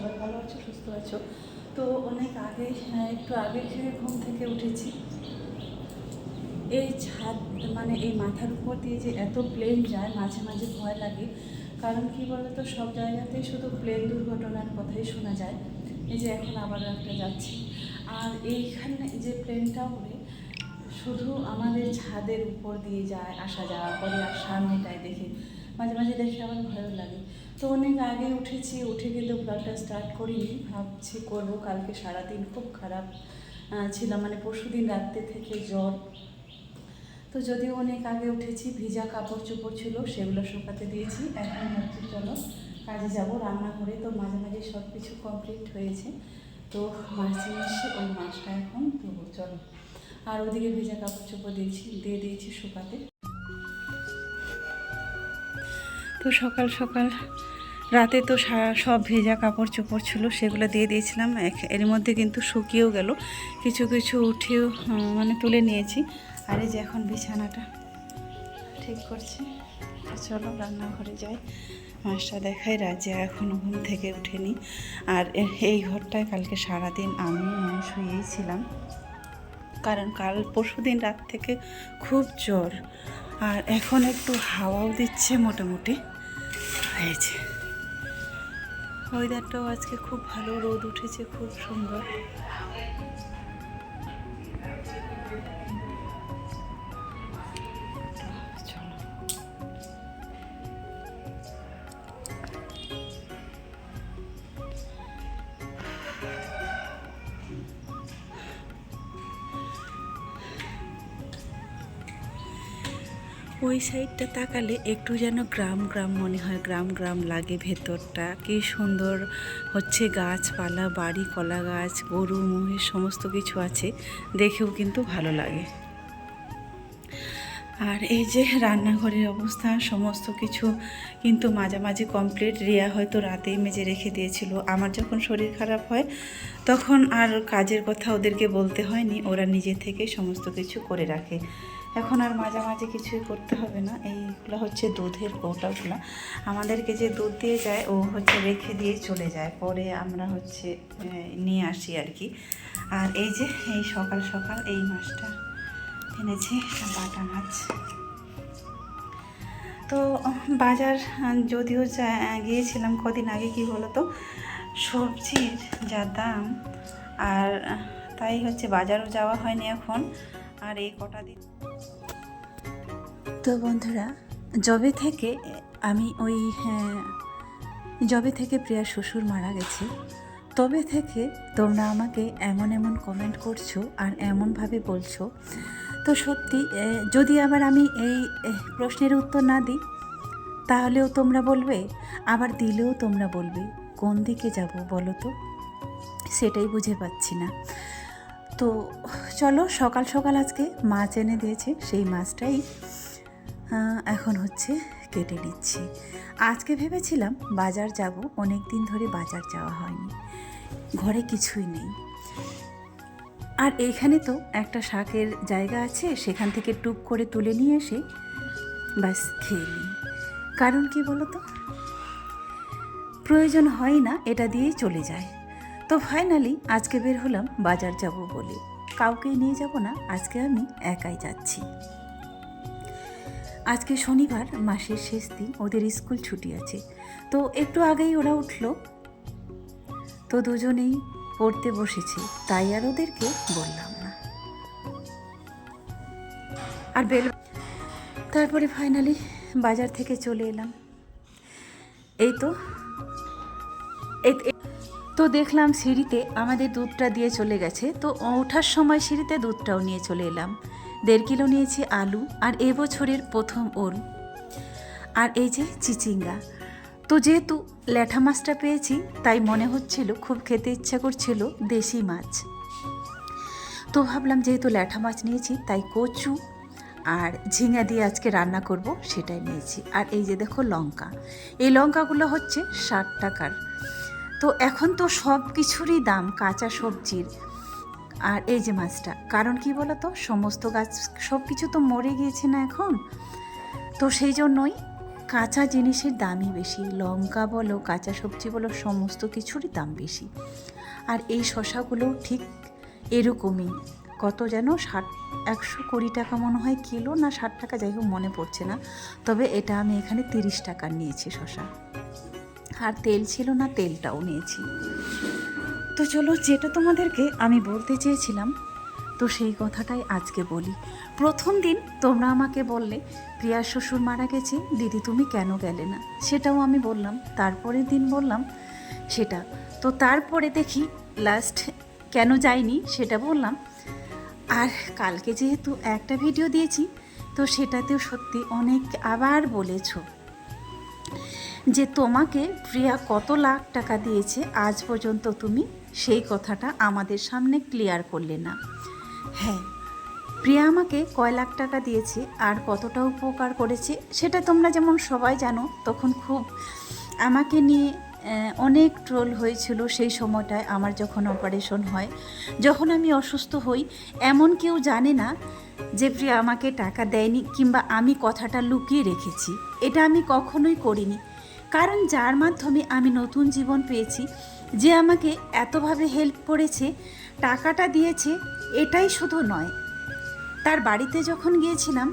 সবাই ভালো আছো সুস্থ আছো? তো অনেক আগে হ্যাঁ, একটু আগে থেকে ঘুম থেকে উঠেছি এই ছাদ মানে এই মাথার উপর দিয়ে যে এত প্লেন যায় মাঝে মাঝে ভয় লাগে। কারণ কি বলতো সব জায়গাতেই শুধু প্লেন দুর্ঘটনার কথাই শোনা যায়। এই যে এখন আবার একটা যাচ্ছি। আর এইখানে যে প্লেনটা উড়ে শুধু আমাদের ছাদের উপর দিয়ে যায় আসা যাওয়া করে আর সামনেটায় দেখে। মাঝে মাঝে দেখে আমার ভয়ও লাগে। তো অনেক আগে উঠেছি, উঠে কিন্তু ব্লগটা স্টার্ট করিনি। ভাবছি করব, কালকে সারাদিন খুব খারাপ ছিলাম। মানে পরশু দিন রাত্রে থেকে জ্বর। তো যদিও অনেক আগে উঠেছি, ভিজা কাপড় চোপড় ছিল, সেগুলো শুকাতে দিয়েছি। এখন হচ্ছে চলো কাজে যাব রান্নাঘরে তো মাঝে মাঝে সব কিছু কমপ্লিট হয়েছে। তো নিয়ে এসে ওই মাছটা এখন দেবো চলো। আর ওদিকে ভেজা কাপড় চোপড় দিয়েছি, দিয়ে দিয়েছি শুকাতে। তো সকাল সকাল রাতে তো সব ভেজা কাপড় চোপড় ছিল, সেগুলো দিয়ে দিয়েছিলাম। এর মধ্যে কিন্তু শুকিয়েও গেল। কিছু কিছু উঠেও মানে তুলে নিয়েছি। আর এই যে এখন বিছানাটা ঠিক করছি। চলো রান্নাঘরে যাই। মাছটা দেখাই রাজা এখনও ঘুম থেকে উঠেনি। আর এই ঘরটায় কালকে সারাদিন আমি শুয়েই ছিলাম। কারণ কাল পরশু দিন রাত থেকে খুব জ্বর। আর এখন একটু হাওয়াও দিচ্ছে মোটামুটি। হয়েছে ওয়েদারটাও আজকে খুব ভালো রোদ উঠেছে খুব সুন্দর। ওই সাইডটা তাকালে একটু যেন গ্রাম গ্রাম মনে হয়, গ্রাম গ্রাম লাগে ভেতরটা। কি সুন্দর হচ্ছে গাছপালা, বাড়ি কলা গাছ গরু, মহিষ, সমস্ত কিছু আছে, দেখেও কিন্তু ভালো লাগে। আর এই যে রান্নাঘরের অবস্থা, সমস্ত কিছু কিন্তু মাঝামাঝি কমপ্লিট রিয়া হয়তো রাতেই মেজে রেখে দিয়েছিল। আমার যখন শরীর খারাপ হয়, তখন আর কাজের কথা ওদেরকে বলতে হয়নি। ওরা নিজে থেকে সমস্ত কিছু করে রাখে। এখন আর মাঝামাঝি কিছুই করতে হবে না। এইগুলো হচ্ছে দুধের কৌটাগুলো। আমাদেরকে যে দুধ দিয়ে যায়, ও হচ্ছে রেখে দিয়ে চলে যায়। পরে আমরা হচ্ছে নিয়ে আসি আর কি। আর এই যে, এই সকাল সকাল এই মাছটা এনেছি, বাটা মাছ। তো বাজার, যদিও গিয়েছিলাম কদিন আগে, কি বলো তো সবজির যা দাম, আর তাই হচ্ছে বাজারও যাওয়া হয়নি এখন। আর এই কটা দিন তো বন্ধুরা জবে থেকে আমি ওই হ্যাঁ, জবে থেকে প্রিয়ার শ্বশুর মারা গেছে তবে থেকে তোমরা আমাকে এমন এমন কমেন্ট করছ আর এমনভাবে বলছো। তো সত্যি যদি আবার আমি এই প্রশ্নের উত্তর না দিই তাহলেও তোমরা বলবে আবার দিলেও তোমরা বলবে কোন দিকে যাব বলো তো? সেটাই বুঝে পাচ্ছি না। তো চলো সকাল সকাল আজকে মাছ এনে দিয়েছে সেই মাছটাই এখন হচ্ছে কেটে নিচ্ছি। আজকে ভেবেছিলাম বাজার যাব অনেক দিন ধরে বাজার যাওয়া হয়নি। ঘরে কিছুই নেই। আর এইখানে তো একটা শাকের জায়গা আছে, সেখান থেকে টুক করে তুলে নিয়ে এসে ব্যাস খেয়ে নিই। কারণ কি বলো তো প্রয়োজন হয় না, এটা দিয়েই চলে যায়। তো ফাইনালি আজকে বের হলাম বাজার যাব বলে। কাউকেই নিয়ে যাব না, আজকে আমি একাই যাচ্ছি। আজকে শনিবার, মাসের শেষ দিন, ওদের স্কুল ছুটি আছে। তো একটু আগেই ওরা উঠল। তো দুজনেই পড়তে বসেছে, তাই আর ওদেরকে বললাম না। আর বেল, তারপরে ফাইনালি বাজার থেকে চলে এলাম। এই তো তো দেখলাম সিঁড়িতে আমাদের দুধটা দিয়ে চলে গেছে। তো ওঠার সময় সিঁড়িতে দুধটাও নিয়ে চলে এলাম। দেড় কিলো নিয়েছি আলু আর এবছরের প্রথম ওল। আর এই যে চিচিঙ্গা। তো যেহেতু ল্যাঠা মাছটা পেয়েছি, তাই মনে হচ্ছিল, খুব খেতে ইচ্ছা করছিল দেশি মাছ। তো ভাবলাম যেহেতু ল্যাঠা মাছ নিয়েছি, তাই কচু আর ঝিঙা দিয়ে আজকে রান্না করব, সেটাই নিয়েছি। আর এই যে দেখো লঙ্কা। এই লঙ্কাগুলো হচ্ছে ষাট টাকার। তো এখন তো সব কিছুরই দাম, কাঁচা সবজির। আর এই যে মাছটা, কারণ কি বলো তো সমস্ত গাছ সব কিছু তো মরে গিয়েছে না এখন। তো সেই জন্যই কাঁচা জিনিসের দামই বেশি। লঙ্কা বলো, কাঁচা সবজি বলো, সমস্ত কিছুরই দাম বেশি। আর এই শশাগুলো ঠিক এরকমই। কত যেন ষাট, একশো কুড়ি টাকা মনে হয় কিলো না ষাট টাকা, যাই হোক মনে পড়ছে না। তবে এটা আমি এখানে তিরিশ টাকা নিয়েছি শশা। আর তেল ছিল না, তেলটাও নিয়েছি। তো চলো, যেটা তোমাদেরকে আমি বলতে চেয়েছিলাম, তো সেই কথাটাই আজকে বলি। প্রথম দিন তোমরা আমাকে বললে, প্রিয়ার শ্বশুর মারা গেছে, দিদি তুমি কেন গেলে না? সেটাও আমি বললাম। তারপরের দিন বললাম সেটা। তো তারপরে দেখি লাস্ট কেন যাইনি সেটা বললাম। আর কালকে যেহেতু একটা ভিডিও দিয়েছি, তো সেটাতেও সত্যি অনেক আবার বলেছ। যে তোমাকে প্রিয়া কত লাখ টাকা দিয়েছে, আজ পর্যন্ত তুমি সেই কথাটা আমাদের সামনে ক্লিয়ার করলে না। হ্যাঁ প্রিয়া আমাকে কয় লাখ টাকা দিয়েছে আর কতটা উপকার করেছে, সেটা তোমরা যেমন সবাই জানো, তখন খুব আমাকে নিয়ে অনেক ট্রোল হয়েছিল সেই সময়টায় আমার যখন অপারেশন হয়। যখন আমি অসুস্থ হই, এমন কেউ জানে না যে প্রিয়া আমাকে টাকা দেয়নি কিংবা আমি কথাটা লুকিয়ে রেখেছি। এটা আমি কখনোই করিনি। কারণ যার মাধ্যমে আমি নতুন জীবন পেয়েছি, যে আমাকে এতভাবে হেল্প করেছে, টাকাটা দিয়েছে, এটাই শুধু নয়। তার বাড়িতে যখন গিয়েছিলাম,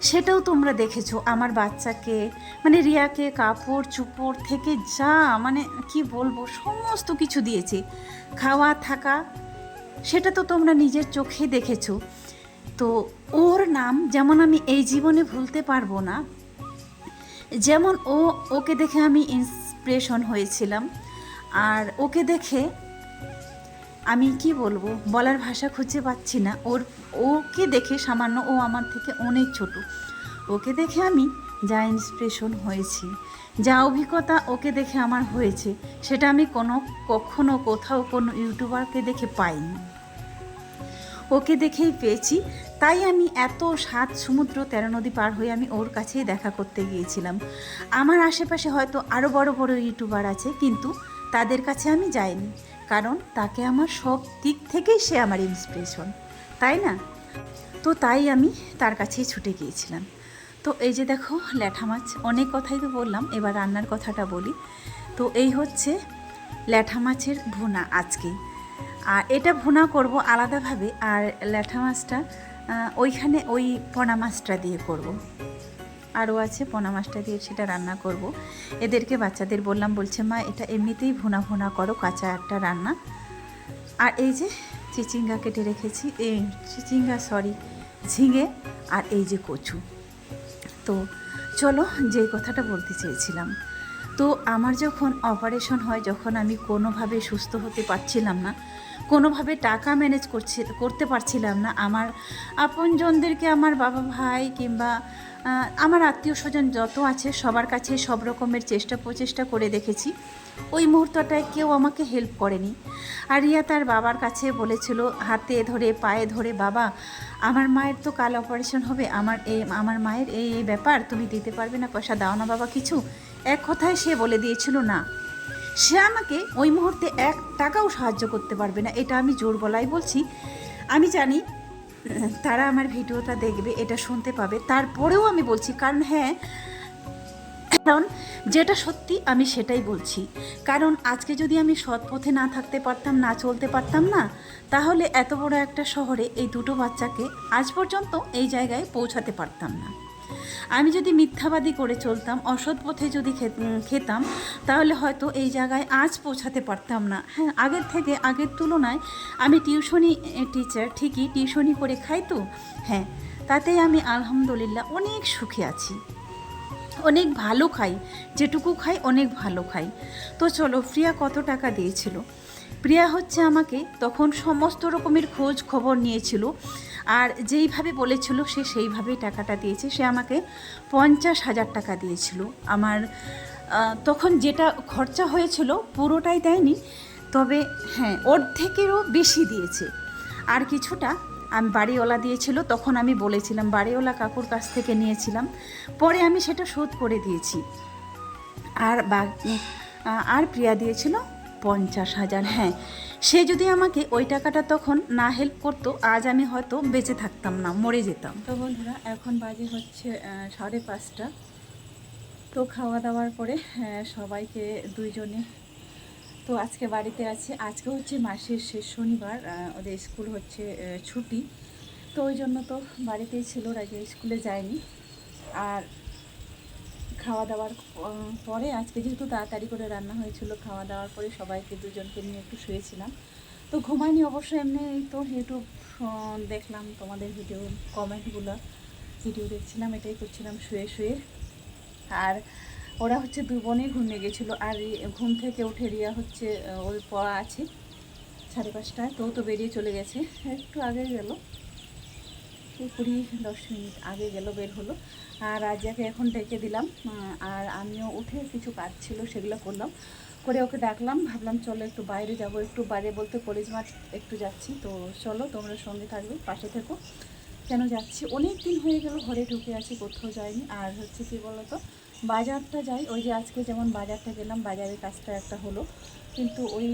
সেটাও তোমরা দেখেছ, আমার বাচ্চাকে মানে রিয়াকে, কাপড়, চুপড় থেকে যা মানে কি বলব, সমস্ত কিছু দিয়েছে। খাওয়া, থাকা, সেটা তো তোমরা নিজের চোখে দেখেছ। তো ওর নাম যেমন আমি এই জীবনে ভুলতে পারব না যেমন ও, ওকে দেখে আমি ইন্সপিরেশন হয়েছিলাম। আর ওকে দেখে আমি কি বলব, বলার ভাষা খুঁজে পাচ্ছি না। ওর, ওকে দেখে সামান্য ও আমার থেকে অনেক ছোট। ওকে দেখে আমি যা ইন্সপিরেশন হয়েছি, যা অভিজ্ঞতা ওকে দেখে আমার হয়েছে, সেটা আমি কোনো, কখনো কোথাও কোনো ইউটিউবারকে দেখে পাইনি। ওকে দেখেই পেয়েছি। তাই আমি এত সাত সমুদ্র তেরো নদী পার হয়ে আমি ওর কাছেই দেখা করতে গিয়েছিলাম। আমার আশেপাশে হয়তো আরও বড় বড় ইউটিউবার আছে, কিন্তু তাদের কাছে আমি যাইনি, কারণ তাকে আমার সব দিক থেকেই সে আমার ইন্সপিরেশন তাই না? তো তাই আমি তার কাছেই ছুটে গিয়েছিলাম। তো এই যে দেখো, ল্যাঠা মাছ, অনেক কথাই তো বললাম, এবার রান্নার কথাটা বলি। তো এই হচ্ছে ল্যাঠা মাছের ভুনা আজকে। আর এটা ভুনা করব আলাদাভাবে, আর ল্যাঠা মাছটা ওইখানে ওই পোনা মাছটা দিয়ে করব। আরও আছে পোনা মাছটা দিয়ে সেটা রান্না করব। এদেরকে বাচ্চাদের বললাম, বলছে, মা, এটা এমনিতেই ভুনা ভুনা করো, কাঁচা একটা রান্না আর এই যে চিচিঙ্গা কেটে রেখেছি, এই চিচিঙ্গা, সরি, ঝিঙে আর এই যে কচু তো চলো যে কথাটা বলতে চেয়েছিলাম তো আমার যখন অপারেশন হয়, যখন আমি কোনোভাবে সুস্থ হতে পারছিলাম না, কোনোভাবে টাকা ম্যানেজ করছি, করতে পারছিলাম না, আমার আপনজনদেরকে আমার বাবা ভাই কিংবা আমার আত্মীয় স্বজন যত আছে, সবার কাছে সব রকমের চেষ্টা প্রচেষ্টা করে দেখেছি। ওই মুহূর্তটায় কেউ আমাকে হেল্প করেনি। আর রিয়া তার বাবার কাছে বলেছিল, হাতে ধরে, পায়ে ধরে, বাবা, আমার মায়ের তো কাল অপারেশন হবে, আমার এই আমার মায়ের এই এই ব্যাপার, তুমি দিতে পারবে না, পয়সা দাও না বাবা কিছু। এক কথায় সে বলে দিয়েছিল, না। সে আমাকে ওই মুহূর্তে এক টাকাও সাহায্য করতে পারবে না, এটা আমি জোর গলায় বলছি। আমি জানি, তারা আমার ভিডিওটা দেখবে, এটা শুনতে পাবে। তারপরেও আমি বলছি, কারণ হ্যাঁ কারণ যেটা সত্যি আমি সেটাই বলছি। কারণ আজকে যদি আমি সৎ পথে না থাকতে পারতাম, না চলতে পারতাম না, তাহলে এত বড় একটা শহরে এই দুটো বাচ্চাকে আজ পর্যন্ত এই জায়গায় পৌঁছাতে পারতাম না। আমি যদি মিথ্যাবাদী করে চলতাম, অসৎ পথে যদি খেতাম, তাহলে হয়তো এই জায়গায় আজ পৌঁছাতে পারতাম না। হ্যাঁ আগের থেকে, আগের তুলনায় আমি টিউশনি টিচার, ঠিকই টিউশনি করে খাই তো? হ্যাঁ তাতেই আমি আলহামদুলিল্লাহ অনেক সুখে আছি। অনেক ভালো খাই, যেটুকু খাই অনেক ভালো খাই। তো চলো, প্রিয়া কত টাকা দিয়েছিল? প্রিয়া হচ্ছে আমাকে তখন সমস্ত রকমের খোঁজ খবর নিয়েছিল, আর যেইভাবে বলেছিল সে সেইভাবেই টাকাটা দিয়েছে। সে আমাকে পঞ্চাশ হাজার টাকা দিয়েছিল। আমার তখন যেটা খরচা হয়েছিল পুরোটাই দেয়নি, তবে হ্যাঁ অর্ধেকেরও বেশি দিয়েছে। আর কিছুটা আমি বাড়িওয়ালা দিয়েছিল, তখন আমি বলেছিলাম, বাড়িওয়ালা কাকুর কাছ থেকে নিয়েছিলাম। পরে আমি সেটা শোধ করে দিয়েছি। আর বাকি আর প্রিয়া দিয়েছিল পঞ্চাশ হাজার। হ্যাঁ সে যদি আমাকে ওই টাকাটা তখন না হেল্প করতো, আজ আমি হয়তো বেঁচে থাকতাম না, মরে যেতাম। তো বন্ধুরা, এখন বাজে হচ্ছে সাড়ে পাঁচটা। তো খাওয়া দাওয়ার পরে সবাইকে দুইজনে তো আজকে বাড়িতে আছে। আজকে হচ্ছে মাসের শেষ শনিবার ওদের স্কুল হচ্ছে ছুটি। তো ওই জন্য তো বাড়িতেই ছিল ওর আগে স্কুলে যায়নি। আর খাওয়া দাওয়ার পরে আজকে যেহেতু তাড়াতাড়ি করে রান্না হয়েছিল খাওয়া দাওয়ার পরে সবাইকে দুজনকে নিয়ে একটু শুয়েছিলাম। তো ঘুমাইনি অবশ্য, এমনি তো ইউটিউব দেখলাম তোমাদের ভিডিও কমেন্টগুলো ভিডিও দেখছিলাম, এটাই করছিলাম শুয়ে শুয়ে। আর ওরা হচ্ছে দু বোনই ঘুমিয়ে গেছিল আর ঘুম থেকে উঠে রিয়া হচ্ছে ওর পড়া আছে সাড়ে পাঁচটায়, তো তো বেরিয়ে চলে গেছে। একটু আগে গেল। কুড়ি দশ মিনিট আগে গেল, বের হলো। আর রাজিয়াকে এখন ডেকে দিলাম। আর আমিও উঠে কিছু কাজ ছিল সেগুলো করলাম। করে ওকে ডাকলাম, ভাবলাম চলো একটু বাইরে যাব। একটু বাইরে বলতে কলেজ মাঠ একটু যাচ্ছি। তো চলো, তোমরা সঙ্গে থাকবে, পাশে থেকো। কেন যাচ্ছি? অনেক দিন হয়ে গেল, ঘরে ঢুকে আছি, কোথাও যাইনি। আর হচ্ছে কি বলতো বাজারটা যাই, ওই যে আজকে যেমন বাজারটা গেলাম, বাজারের কাজটা একটা হলো। কিন্তু ওই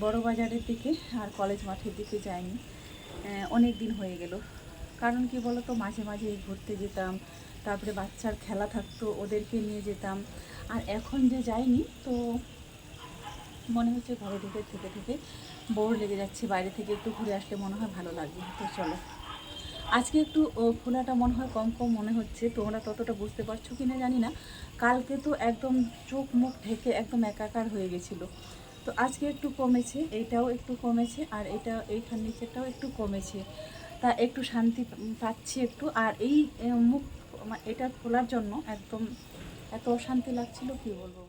বড় বাজারের দিকে আর কলেজ মাঠের দিকে যাইনি। অনেক দিন হয়ে গেল। কারণ কি বলতো, মাঝে মাঝে ঘুরতে যেতাম, তারপরে বাচ্চার খেলা থাকতো, ওদেরকে নিয়ে যেতাম। আর এখন যে যাইনি, তো মনে হচ্ছে ঘরে ঢুকে থেকে থেকে বোর লেগে যাচ্ছে, বাইরে থেকে একটু ঘুরে আসলে মনে হয় ভালো লাগবে। তো চলো। আজকে একটু ফোলাটা মনে হয় কম কম মনে হচ্ছে, তোমরা ততটা বুঝতে পারছ কি না জানি না। কালকে তো একদম চোখ মুখ ঢেকে একদম একাকার হয়ে গেছিল। তো আজকে একটু কমেছে, এইটাও একটু কমেছে, আর এটা, এইখান নিচেটাও একটু কমেছে। তা একটু শান্তি পাচ্ছি একটু, আর এই মুখ এটা খোলার জন্য একদম এত অশান্তি লাগছিল, কি বলব? বলো?